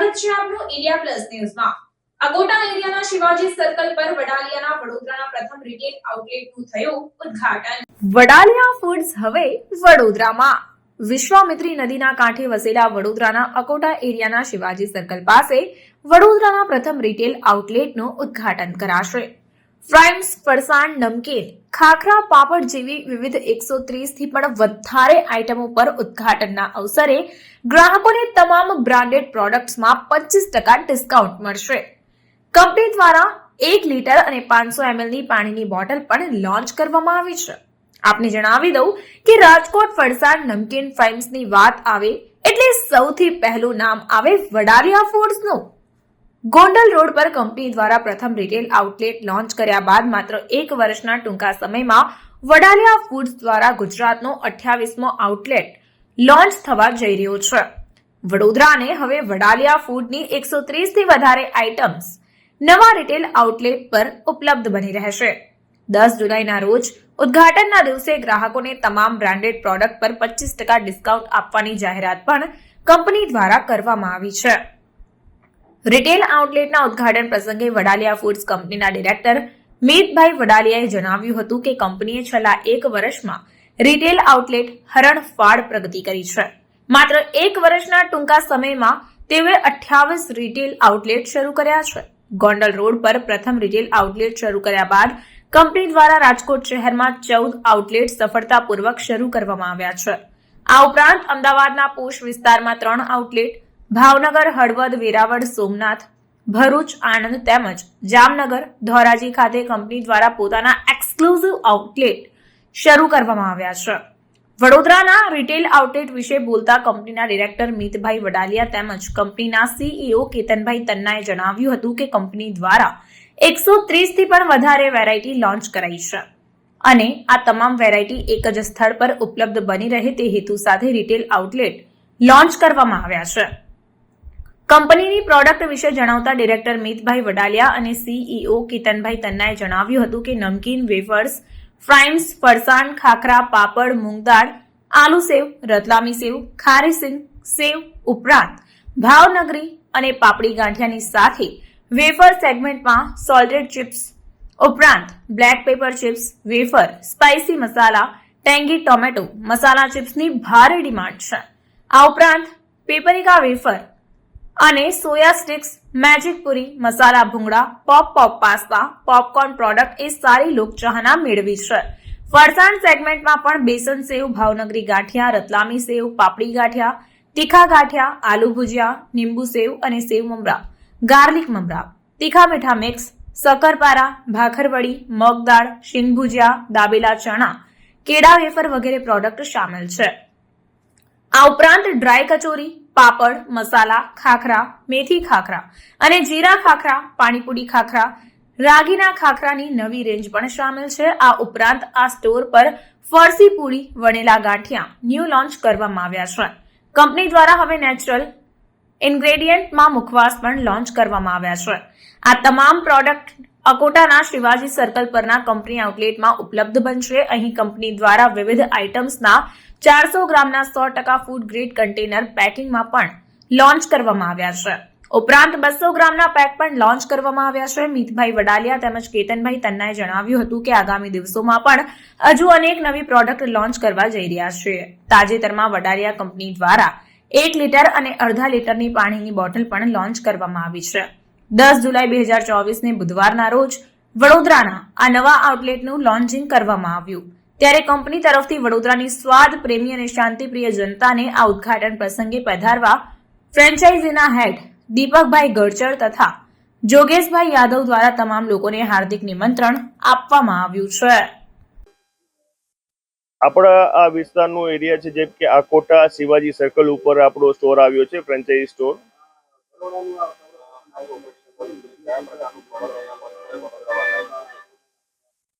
સ્વાગત છે આપનું ઇન્ડિયા પ્લસ ન્યૂઝમાં. અકોટા એરિયાના શિવાજી સર્કલ પર વડાલિયાના વડોદરાના પ્રથમ રિટેલ આઉટલેટનું થયું ઉદ્ઘાટન. વડાલિયા ફૂડ્સ હવે વડોદરામાં. વિશ્વામિત્રી નદીના કાંઠે વસેલા વડોદરાના અકોટા એરિયાના શિવાજી સર્કલ પાસે વડોદરાના પ્રથમ રિટેલ આઉટલેટનું ઉદ્ઘાટન કરાશે. ફ્રાઇમ્સ ફરસાણ, નમકીન, ખાખરા, પાપડ જેવી વિવિધ એકસો થી પણ વધારે આઇટમો પર ઉદ્ઘાટનના અવસરે ગ્રાહકોને તમામ બ્રાન્ડેડ પ્રોડક્ટ્સમાં પચીસ ટકા ડિસ્કાઉન્ટ મળશે. કંપની દ્વારા એક લીટર અને પાંચસો એમએલની પાણીની બોટલ પણ લોન્ચ કરવામાં આવી છે. આપને જણાવી દઉં કે રાજકોટ ફરસાણ નમકીન ફ્રાઇમ્સની વાત આવે એટલે સૌથી પહેલું નામ આવે વડાલિયા ફૂડ્સનું. ગોંડલ રોડ પર કંપની દ્વારા પ્રથમ રિટેલ આઉટલેટ લોન્ચ કર્યા બાદ માત્ર એક વર્ષના ટૂંકા સમયમાં વડાલિયા ફૂડ્સ દ્વારા ગુજરાતનો અઠ્યાવીસમો આઉટલેટ લોન્ચ થવા જઈ રહ્યો છે. વડોદરાને હવે વડાલિયા ફૂડની એકસો ત્રીસથી વધારે આઇટમ્સ નવા રિટેલ આઉટલેટ પર ઉપલબ્ધ બની રહેશે. દસ જુલાઈના રોજ ઉદ્ઘાટનના દિવસે ગ્રાહકોને તમામ બ્રાન્ડેડ પ્રોડક્ટ પર પચીસ ટકા ડિસ્કાઉન્ટ આપવાની જાહેરાત પણ કંપની દ્વારા કરવામાં આવી છે. રિટેલ આઉટલેટના ઉદ્ઘાટન પ્રસંગે વડાલિયા ફૂડ્સ કંપનીના ડિરેક્ટર મીતભાઈ વડાલિયાએ જણાવ્યું હતું કે કંપનીએ છેલ્લા એક વર્ષમાં રિટેલ આઉટલેટ હરણફાળ પ્રગતિ કરી છે. માત્ર એક વર્ષના ટૂંકા સમયમાં તેઓએ અઠ્યાવીસ રિટેલ આઉટલેટ શરૂ કર્યા છે. ગોંડલ રોડ પર પ્રથમ રિટેલ આઉટલેટ શરૂ કર્યા બાદ કંપની દ્વારા રાજકોટ શહેરમાં ચૌદ આઉટલેટ સફળતાપૂર્વક શરૂ કરવામાં આવ્યા છે. આ ઉપરાંત અમદાવાદના પોશ વિસ્તારમાં ત્રણ આઉટલેટ ભાવનગર, હળવદ, વેરાવળ, સોમનાથ, ભરૂચ, આણંદ તેમજ જામનગર ધોરાજી ખાતે કંપની દ્વારા પોતાના એક્સક્લુઝિવ આઉટલેટ શરૂ કરવામાં આવ્યા છે. વડોદરાના રિટેલ આઉટલેટ વિશે બોલતા કંપનીના ડિરેક્ટર મિતભાઈ વડાલિયા તેમજ કંપનીના સીઈઓ કેતનભાઈ તન્નાએ જણાવ્યું હતું કે કંપની દ્વારા એકસો ત્રીસથી પણ વધારે વેરાયટી લોન્ચ કરાઈ છે અને આ તમામ વેરાયટી એક જ સ્થળ પર ઉપલબ્ધ બની રહે તે હેતુ સાથે રિટેલ આઉટલેટ લોન્ચ કરવામાં આવ્યા છે. કંપનીની પ્રોડક્ટ વિશે જણાવતા ડિરેક્ટર મિતભાઈ વડાલિયા અને સીઈઓ કેતનભાઈ તન્નાએ જણાવ્યું હતું કે નમકીન વેફર્સ, ફ્રાઇમ્સ, ફરસાણ, ખાખરા, પાપડ, મૂંગદાળ, આલુ સેવ, રતલામી સેવ, ખારી સિંગ સેવ ઉપરાંત ભાવનગરી અને પાપડી ગાંઠિયાની સાથે વેફર સેગમેન્ટમાં સોલ્ટેડ ચિપ્સ ઉપરાંત black pepper chips, wafer, spicy masala, tangy tomato masala ચિપ્સની ભારે ડિમાન્ડ છે. આ ઉપરાંત પેપરિકા વેફર અને soya sticks magic puri, masala ભૂંગળા pop pop pasta popcorn product એ સારી લોકચાહના મેળવી છે. ફરસાણ સેગમેન્ટમાં પણ બેસન સેવ, ભાવનગરી ગાંઠિયા, રતલામી સેવ, પાપડી ગાંઠિયા, તીખા ગાંઠિયા, આલુ ભુજિયા લીંબુ સેવ અને સેવ મમરા, ગાર્લિક મમરા, તીખા મીઠા મિક્સ, શક્કરપારા, ભાખરવડી, મગ દાળ, શીંગ ભુજિયા, દાબેલા ચણા, કેળા વેફર વગેરે પ્રોડક્ટ સામેલ છે. આ ઉપરાંત ડ્રાય કચોરી પાપડ, મસાલા, ખાખરા, મેથી ખાખરા અને જીરા ખાખરા, પાણીપુરી ખાખરા, રાગીના ખાખરાની નવી રેન્જ પણ સામેલ છે. આ ઉપરાંત આ સ્ટોર પર ફરસી પૂરી, વણેલા ગાંઠિયા, ન્યૂ લોન્ચ કરવામાં આવ્યા છે. કંપની દ્વારા હવે નેચરલ ઇન્ગ્રેડિયન્ટમાં મુખવાસ પણ લોન્ચ કરવામાં આવ્યા છે. આ તમામ પ્રોડક્ટ અકોટાના શિવાજી સર્કલ પરના કંપની આઉટલેટમાં ઉપલબ્ધ બનશે. અહીં કંપની દ્વારા વિવિધ આઇટમ્સના ચારસો ગ્રામના સો ટકા ફૂડ ગ્રેડ કન્ટેનર પેકિંગમાં પણ લોન્ચ કરવામાં આવ્યા છે. ઉપરાંત બસો ગ્રામના પેક પણ લોન્ચ કરવામાં આવ્યા છે. મિતભાઈ વડાલિયા તેમજ કેતનભાઈ તન્નાએ જણાવ્યું હતું કે આગામી દિવસોમાં પણ હજુ અનેક નવી પ્રોડક્ટ લોન્ચ કરવા જઈ રહ્યા છે. તાજેતરમાં વડાલિયા કંપની દ્વારા એક લીટર અને અડધા લીટરની પાણીની બોટલ પણ લોન્ચ કરવામાં આવી છે. દસ જુલાઈ બે હજાર ચોવીસને બુધવારના રોજ વડોદરાના આ નવા આઉટલેટનું લોન્ચિંગ કરવામાં આવ્યું. ત્યારે કંપની તરફથી વડોદરાની સ્વાદ, પ્રેમી અને શાંતિપ્રિય જનતાને આ ઉદઘાટન પ્રસંગે પધારવા ફ્રેન્ચાઇઝીના હેડ દીપકભાઈ ગડચર તથા જોગેશભાઈ યાદવ દ્વારા તમામ લોકોને હાર્દિક નિમંત્રણ આપવામાં આવ્યું છે. આપણા આ વિસ્તારનો એરિયા છે, જેમ કે આકોટા શિવાજી સર્કલ ઉપર આપણો સ્ટોર આવ્યો છે ફ્રેન્ચાઇઝી સ્ટોર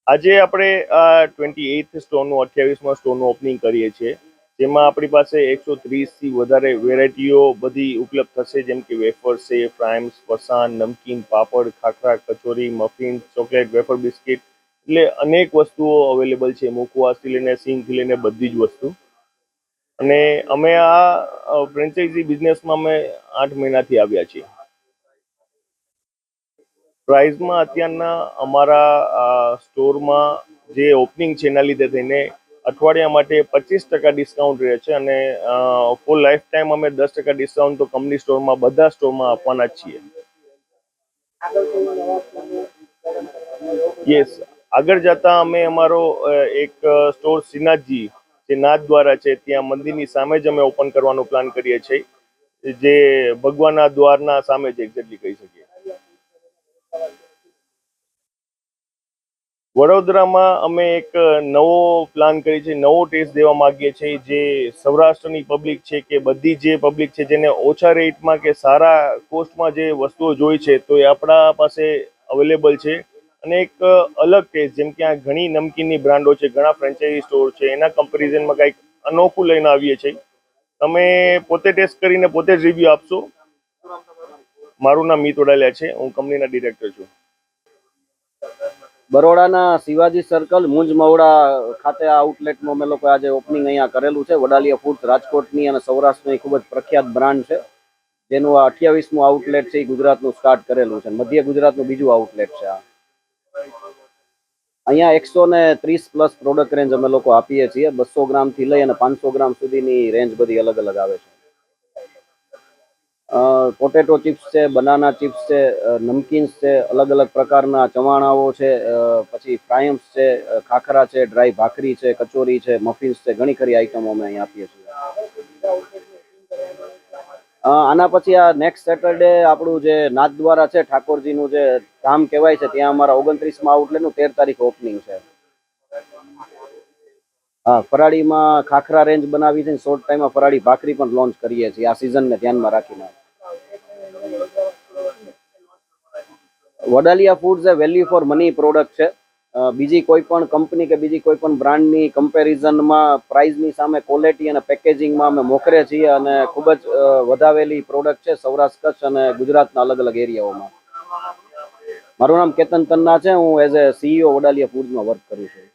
આજે આપણે, આ ટ્વેન્ટી એઇથ સ્ટોરનું અઠ્યાવીસમાં સ્ટોરનું ઓપનિંગ કરીએ છીએ, જેમાં આપણી પાસે એકસો ત્રીસથી વધારે વેરાયટીઓ બધી ઉપલબ્ધ થશે, જેમ કે વેફર છે fryums ફસાન namkeen, papad, khakhra, kachori, muffin, chocolate, wafer biscuit, એટલે અનેક વસ્તુઓ અવેલેબલ છે મુખવાસથી લઈને સિંગથી લઈને, બધી જ વસ્તુ. અને અમે આ ફ્રેન્ચાઇઝી બિઝનેસમાં અમે આઠ મહિનાથી આવ્યા છીએ. પ્રાઇઝમાં અત્યારના અમારા સ્ટોરમાં જે ઓપનિંગ છે એના લીધે થઈને અઠવાડિયા માટે પચીસ ટકા ડિસ્કાઉન્ટ રહે છે અને ફૂલ લાઈફ ટાઈમ અમે દસ ટકા ડિસ્કાઉન્ટ તો કંપની સ્ટોરમાં, બધા સ્ટોરમાં આપવાના છીએ. યસ આગળ જતા અમે અમારો એક સ્ટોર શ્રીનાથજી જે નાથ દ્વારા છે, ત્યાં મંદિરની સામે જ અમે ઓપન કરવાનો પ્લાન કરીએ છીએ. જે ભગવાનના દ્વારના સામે જ એક્ઝેક્ટલી વડોદરામાં અમે એક નવો પ્લાન કરી છે, નવો ટેસ્ટ દેવા માંગીએ છીએ, જે સૌરાષ્ટ્રની પબ્લિક છે કે બધી જે પબ્લિક છે, જેને ઓછા રેટમાં કે સારા કોસ્ટમાં જે વસ્તુઓ જોઈ છે, તો એ આપણા પાસે અવેલેબલ છે. અને એક અલગ ટેસ્ટ જેમ કે આ ઘણી નમકીનની બ્રાન્ડો છે, ઘણા ફ્રેન્ચાઇઝી સ્ટોર છે, એના કમ્પેરિઝનમાં કંઈક અનોખું લઈને આવીએ છીએ. તમે પોતે ટેસ્ટ કરીને પોતે જ રિવ્યુ આપશો. મારું નામ મિત ઓડાલિયા છે, હું કંપનીના ડિરેક્ટર છું. બરોડાના શિવાજી સર્કલ મુંજ મવડા ખાતે આ આઉટલેટનું અમે લોકો આજે ઓપનિંગ અહીંયા કરેલું છે. વડાલિયા ફૂડ રાજકોટની અને સૌરાષ્ટ્રની ખૂબ જ પ્રખ્યાત બ્રાન્ડ છે. જેનું આ અઠ્યાવીસમું આઉટલેટ છે, એ ગુજરાતનું સ્ટાર્ટ કરેલું છે. મધ્ય ગુજરાતનું બીજું આઉટલેટ છે આ. અહીંયા એકસો ને ત્રીસ પ્લસ પ્રોડક્ટ રેન્જ અમે લોકો આપીએ છીએ. બસો ગ્રામથી લઈ અને પાંચસો ગ્રામ સુધીની રેન્જ બધી અલગ અલગ આવે છે. પોટેટો ચિપ્સ છે બનાના ચિપ્સ છે નમકીન્સ છે અલગ અલગ પ્રકારના ચવાણાઓ છે પછી ફ્રાયમ્સ છે ખાખરા છે ડ્રાય ભાખરી છે, કચોરી છે મફિન્સ છે, ઘણી ખરી આઈટમો અમે અહીં આપીએ છીએ. આના પછી આ નેક્સ્ટ સેટરડે આપણું જે નાથદ્વારા છે, ઠાકોરજીનું જે ધામ કહેવાય છે, ત્યાં અમારા ઓગણત્રીસમાં આઉટલેટનું તેર તારીખ ઓપનિંગ છે. હા, ફરાળીમાં ખાખરા રેન્જ બનાવી છે શોર્ટ ટાઈમમાં ફરાળી ભાખરી પણ લોન્ચ કરીએ છીએ, આ સિઝનને ધ્યાનમાં રાખીને. વડાલિયા ફૂડ્સ એ વેલ્યુ ફોર મની પ્રોડક્ટ છે. બીજી કોઈ પણ કંપની કે બીજી કોઈ પણ બ્રાન્ડની કમ્પેરિઝનમાં પ્રાઇઝની સામે ક્વોલિટી અને પેકેજિંગમાં અમે મોખરે છીએ અને ખૂબ જ વધાવેલી પ્રોડક્ટ છે સૌરાષ્ટ્ર, કચ્છ અને ગુજરાતના અલગ અલગ એરિયાઓમાં. મારું નામ કેતન તન્ના છે. હું એઝ એ સીઈઓ વડાલિયા ફૂડ્સમાં વર્ક કરું છું.